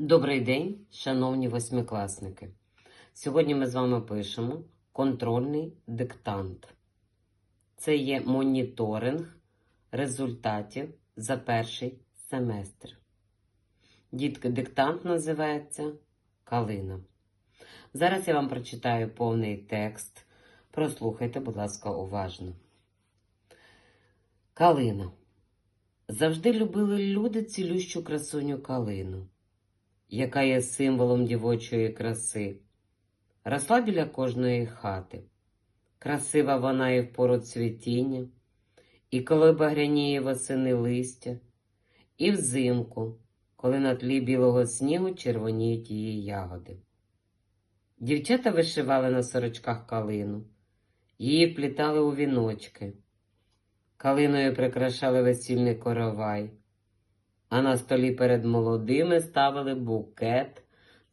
Добрий день, шановні восьмикласники. Сьогодні ми з вами пишемо контрольний диктант. Це є моніторинг результатів за перший семестр. Дітки, диктант називається Калина. Зараз я вам прочитаю повний текст. Прослухайте, будь ласка, уважно. Калина. Завжди любили люди цілющу красуню калину яка є символом дівочої краси, росла біля кожної хати. Красива вона і в пору цвітіння, і коли багряніє восени листя, і взимку, коли на тлі білого снігу червоніють її ягоди. Дівчата вишивали на сорочках калину, її плітали у віночки, калиною прикрашали весільний коровай а на столі перед молодими ставили букет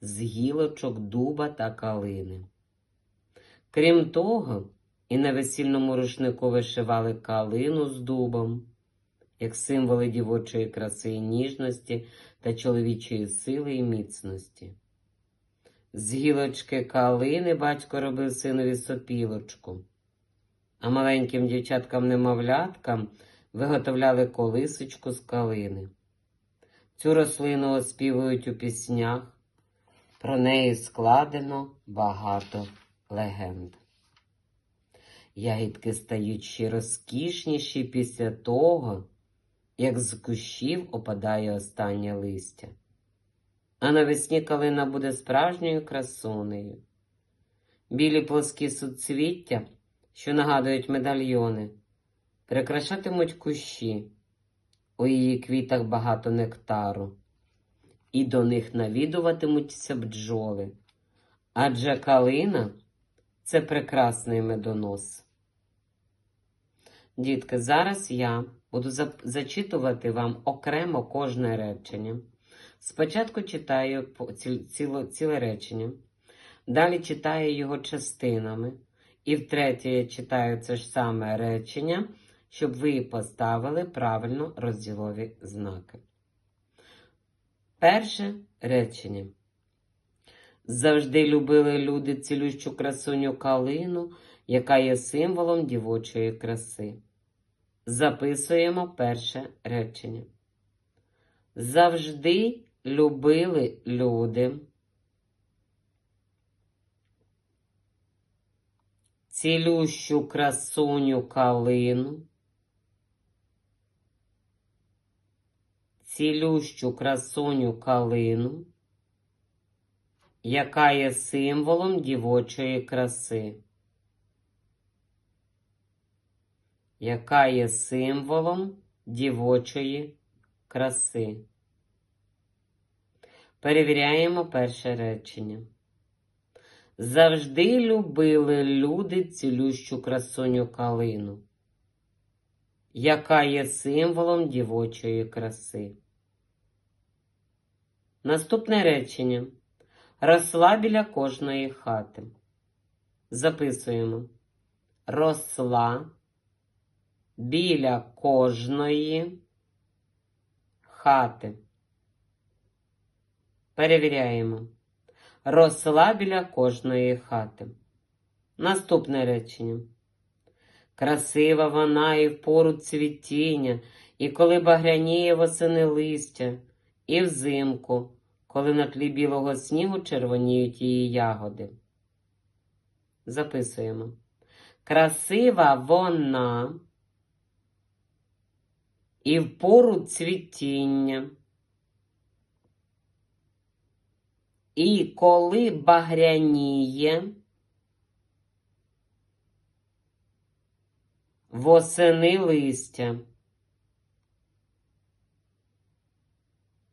з гілочок дуба та калини. Крім того, і на весільному рушнику вишивали калину з дубом, як символи дівочої краси і ніжності та чоловічої сили і міцності. З гілочки калини батько робив синові сопілочку, а маленьким дівчаткам-немовляткам виготовляли колисочку з калини. Цю рослину оспівують у піснях, про неї складено багато легенд. Ягідки стають ще розкішніші після того, як з кущів опадає останнє листя. А навесні калина буде справжньою красунею. Білі плоскі суцвіття, що нагадують медальйони, прикрашатимуть кущі. У її квітах багато нектару, і до них навідуватимуться бджоли. Адже калина це прекрасний медонос. Дітки, зараз я буду зачитувати вам окремо кожне речення. Спочатку читаю ціле, речення, далі читаю його частинами, і втретє читаю це ж саме речення щоб ви поставили правильно розділові знаки. Перше речення. Завжди любили люди цілющу красуню калину, яка є символом дівочої краси. Записуємо перше речення. Завжди любили люди. Цілющу красуню калину. Цілющу красуню калину, яка є символом дівочої краси, яка є символом дівочої краси. Перевіряємо перше речення. Завжди любили люди цілющу красуню калину, яка є символом дівочої краси. Наступне речення. Росла біля кожної хати. Записуємо. Росла біля кожної хати. Перевіряємо. Росла біля кожної хати. Наступне речення. Красива вона і в пору цвітіння, і коли багряніє восени листя, і взимку коли на тлі білого снігу червоніють її ягоди. Записуємо. Красива вона і в пору цвітіння. І коли багряніє, восени листя.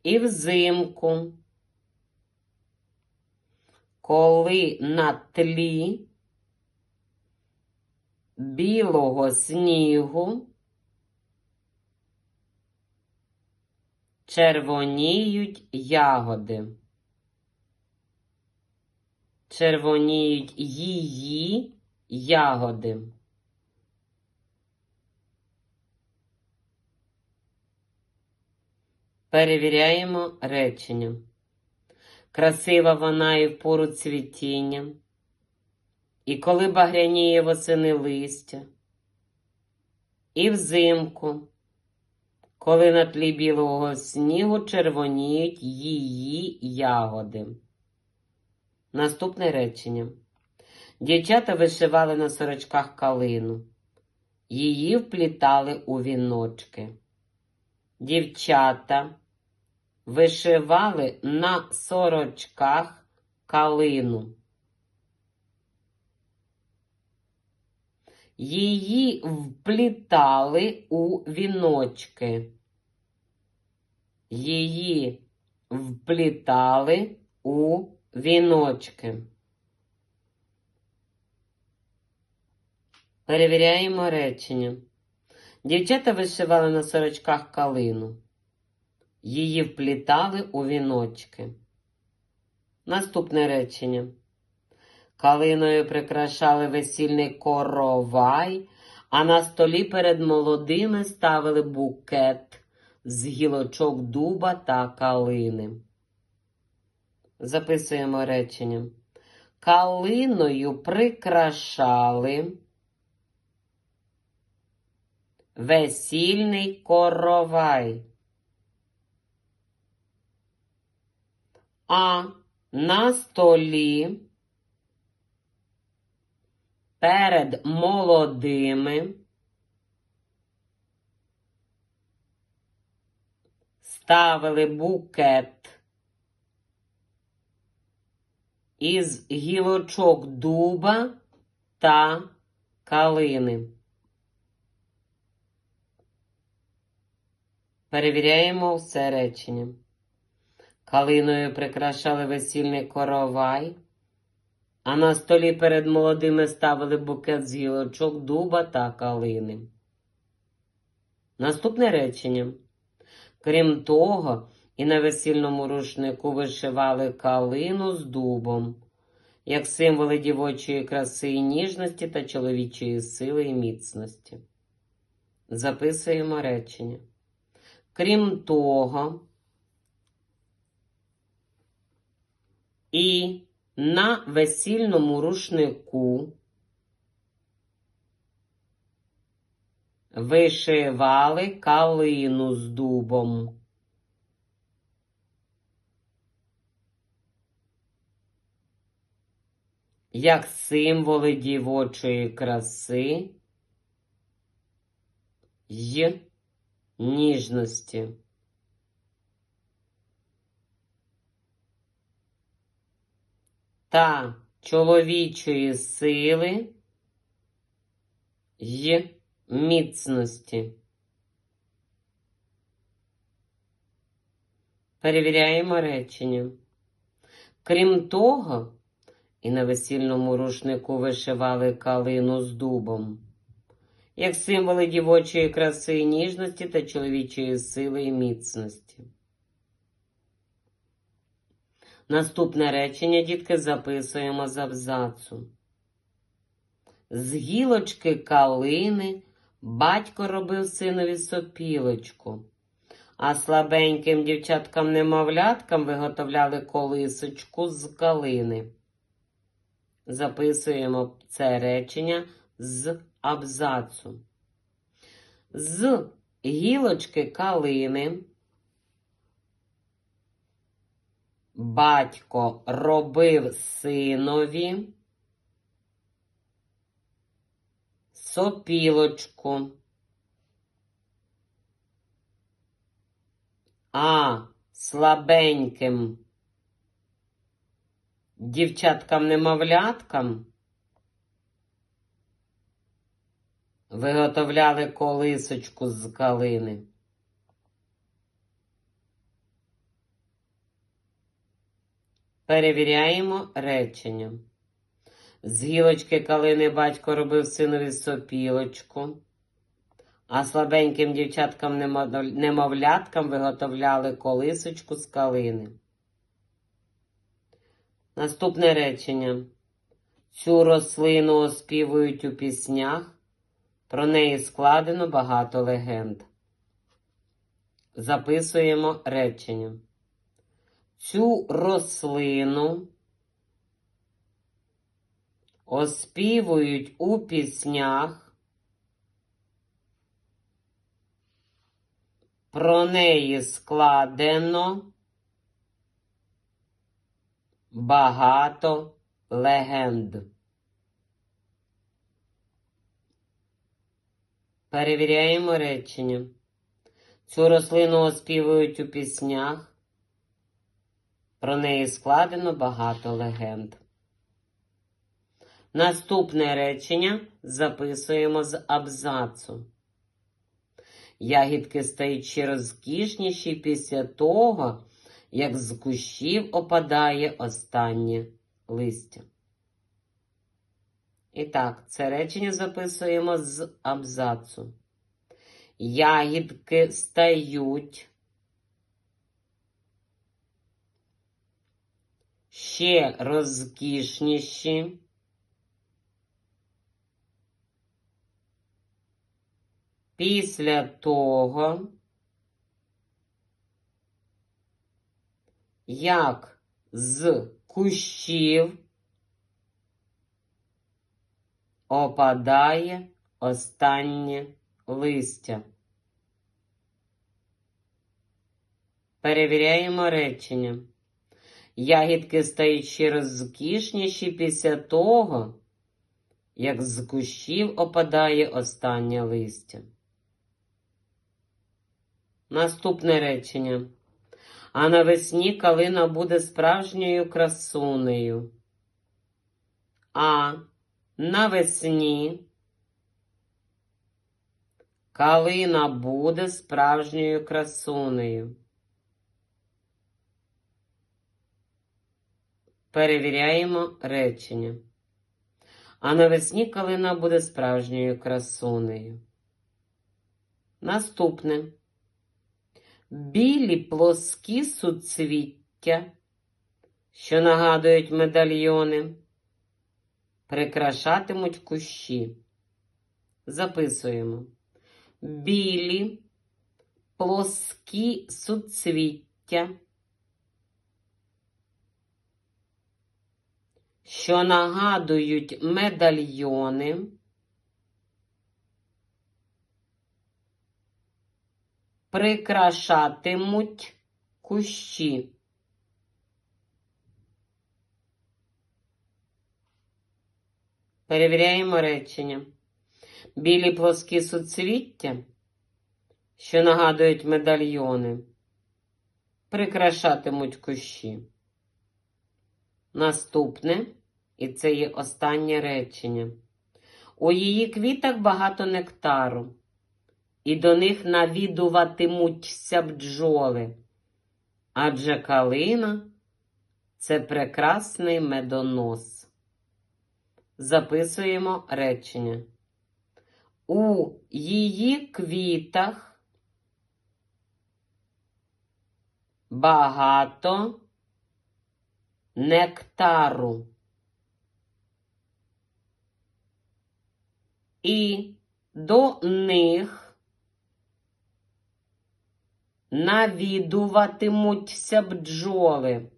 І взимку коли на тлі білого снігу червоніють ягоди, червоніють її ягоди. Перевіряємо речення. Красива вона і в пору цвітіння, і коли багряніє восени листя, і взимку, коли на тлі білого снігу червоніють її ягоди. Наступне речення. Дівчата вишивали на сорочках калину. Її вплітали у віночки. Дівчата вишивали на сорочках калину. Її вплітали у віночки. Її вплітали у віночки. Перевіряємо речення. Дівчата вишивали на сорочках калину. Її вплітали у віночки. Наступне речення. Калиною прикрашали весільний коровай, а на столі перед молодими ставили букет з гілочок дуба та калини. Записуємо речення. Калиною прикрашали весільний коровай. А на столі перед молодими ставили букет із гілочок дуба та калини. Перевіряємо все речення. Калиною прикрашали весільний коровай, а на столі перед молодими ставили букет з гілочок дуба та калини. Наступне речення. Крім того, і на весільному рушнику вишивали калину з дубом, як символи дівочої краси і ніжності та чоловічої сили і міцності. Записуємо речення. Крім того, і на весільному рушнику вишивали калину з дубом. Як символи дівочої краси й ніжності. Та чоловічої сили й міцності. Перевіряємо речення. Крім того, і на весільному рушнику вишивали калину з дубом, як символи дівочої краси і ніжності та чоловічої сили і міцності. Наступне речення, дітки, записуємо з абзацу. З гілочки калини батько робив синові сопілочку, а слабеньким дівчаткам-немовляткам виготовляли колисочку з калини. Записуємо це речення з абзацу. З гілочки калини батько робив синові сопілочку, а слабеньким дівчаткам-немовляткам виготовляли колисочку з калини. Перевіряємо речення. З гілочки калини батько робив синові сопілочку, а слабеньким дівчаткам-немовляткам виготовляли колисочку з калини. Наступне речення. Цю рослину оспівують у піснях, про неї складено багато легенд. Записуємо речення. Цю рослину оспівують у піснях, про неї складено багато легенд. Перевіряємо речення. Цю рослину оспівують у піснях. Про неї складено багато легенд. Наступне речення записуємо з абзацу. Ягідки стають ще розкішніші після того, як з кущів опадає останнє листя. І так, це речення записуємо з абзацу. Ягідки стають ще розкішніші. Після того, як з кущів опадає останнє листя. Перевіряємо речення. Ягідки стають ще розкішніші після того, як з кущів опадає останнє листя. Наступне речення. А навесні калина буде справжньою красунею. А навесні калина буде справжньою красунею. Перевіряємо речення. А навесні калина буде справжньою красунею. Наступне. Білі плоскі суцвіття, що нагадують медальйони, прикрашатимуть кущі. Записуємо. Білі плоскі суцвіття, що нагадують медальйони. Прикрашатимуть кущі. Перевіряємо речення. Білі плоскі суцвіття, що нагадують медальйони, прикрашатимуть кущі. Наступне, і це є останнє речення. У її квітах багато нектару, і до них навідуватимуться бджоли, адже калина це прекрасний медонос. Записуємо речення. У її квітах багато нектару. І до них навідуватимуться бджоли.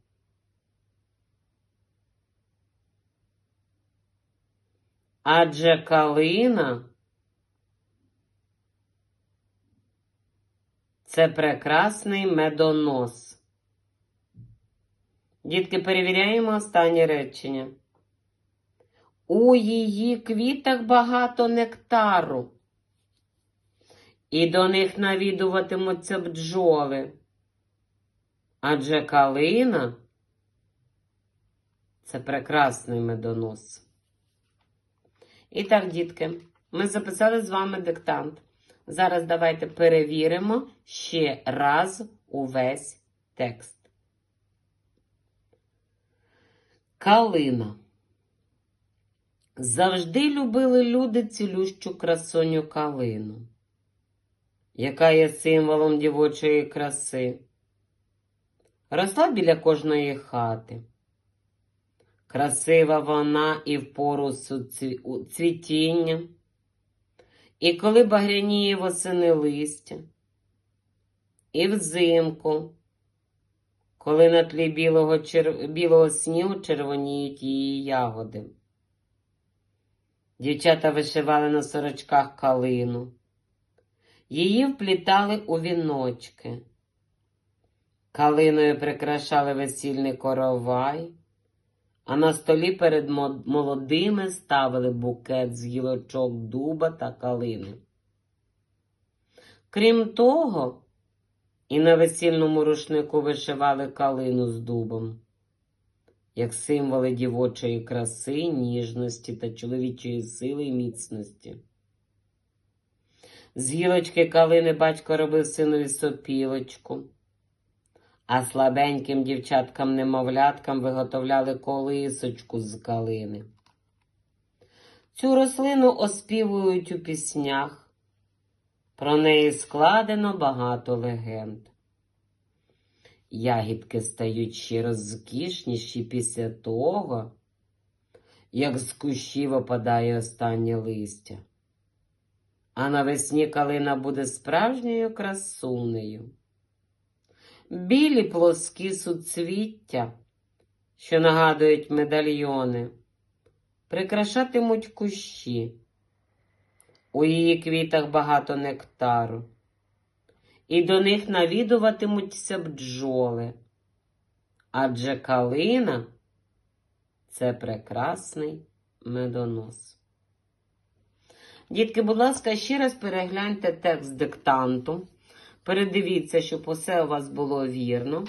Адже калина це прекрасний медонос. Дітки, перевіряємо останнє речення. У її квітах багато нектару, і до них навідуватимуться бджоли. Адже калина це прекрасний медонос. І так, дітки, ми записали з вами диктант. Зараз давайте перевіримо ще раз увесь текст. Калина. Завжди любили люди цілющу красуню калину, яка є символом дівочої краси. Росла біля кожної хати. Красива вона і в пору цвітіння, і коли багряніє восени листя, і взимку, коли на тлі білого, чер... білого снігу червоніють її ягоди. Дівчата вишивали на сорочках калину. Її вплітали у віночки. Калиною прикрашали весільний коровай, а на столі перед молодими ставили букет з гілочок дуба та калини. Крім того, і на весільному рушнику вишивали калину з дубом, як символи дівочої краси, ніжності та чоловічої сили і міцності. З гілочки калини батько робив синові сопілочку, а слабеньким дівчаткам-немовляткам виготовляли колисочку з калини. Цю рослину оспівують у піснях. Про неї складено багато легенд. Ягідки стають ще розкішніші після того, як з кущів опадає останнє листя. А навесні калина буде справжньою красунею. Білі плоскі суцвіття, що нагадують медальйони, прикрашатимуть кущі. У її квітах багато нектару, і до них навідуватимуться бджоли. Адже калина це прекрасний медонос. Дітки, будь ласка, ще раз перегляньте текст диктанту. Передивіться, щоб усе у вас було вірно.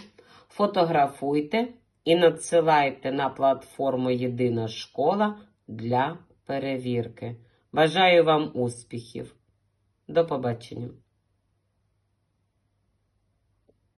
Фотографуйте і надсилайте на платформу Єдина школа для перевірки. Бажаю вам успіхів. До побачення.